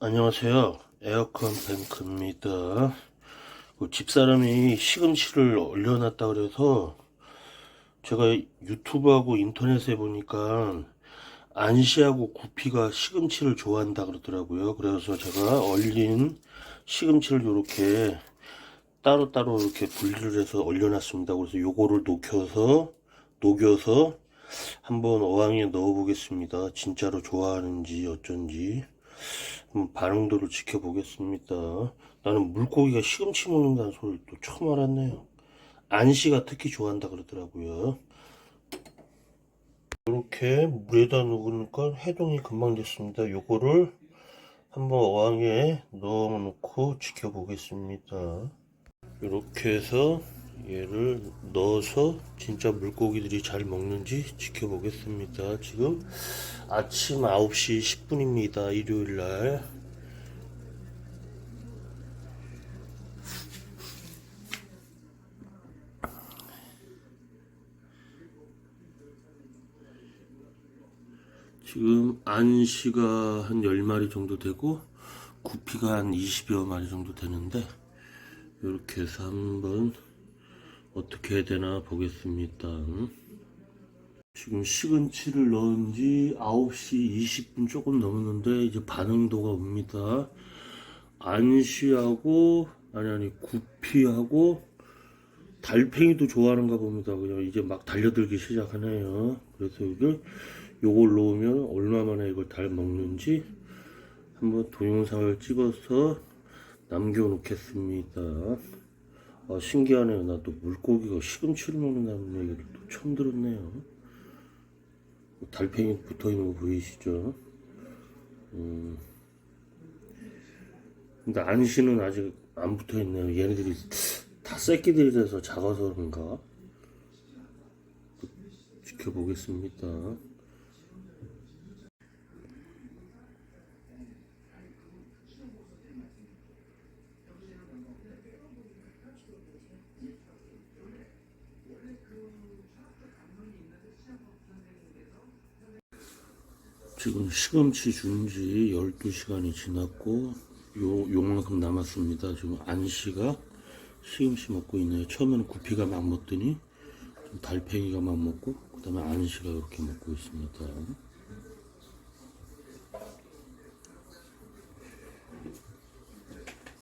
안녕하세요. 에어컨 뱅크입니다. 그 집사람이 시금치를 올려놨다 그래서 제가 유튜브하고 인터넷에 보니까 안시하고 구피가 시금치를 좋아한다 그러더라고요. 그래서 제가 얼린 시금치를 이렇게 따로따로 이렇게 분리를 해서 올려놨습니다. 그래서 요거를 녹여서 녹여서 한번 어항에 넣어 보겠습니다. 진짜로 좋아하는지 어쩐지. 반응도를 지켜보겠습니다. 나는 물고기가 시금치 먹는다는 소리를 또 처음 알았네요. 안시가 특히 좋아한다 그러더라고요. 이렇게 물에다 넣으니까 해동이 금방 됐습니다. 요거를 한번 어항에 넣어 놓고 지켜보겠습니다. 이렇게 해서 얘를 넣어서 진짜 물고기들이 잘 먹는지 지켜보겠습니다. 지금 아침 9시 10분입니다. 일요일 날. 지금 안시가 한 10마리 정도 되고 구피가 한 20여 마리 정도 되는데 이렇게 해서 한번 어떻게 해야 되나 보겠습니다. 지금 시금치를 넣은 지 9시 20분 조금 넘었는데 이제 반응도가 옵니다. 안시하고 아니 아니 구피하고 달팽이도 좋아하는가 봅니다. 그냥 이제 막 달려들기 시작하네요. 그래서 이걸 요걸 넣으면 얼마 만에 이걸 달 먹는지 한번 동영상을 찍어서 남겨놓겠습니다. 아, 신기하네요. 나 또 물고기가 시금치를 먹는다는 얘기를 또 처음 들었네요. 달팽이 붙어 있는 거 보이시죠? 음. 근데 안시는 아직 안 붙어 있네요. 얘네들이 다 새끼들이라서 작아서 그런가? 지켜보겠습니다. 지금 시금치 준 지 12시간이 지났고 요, 요만큼 남았습니다. 지금 안씨가 시금치 먹고 있네요. 처음에는 구피가 막 먹더니 좀 달팽이가 막 먹고 그 다음에 안씨가 이렇게 먹고 있습니다.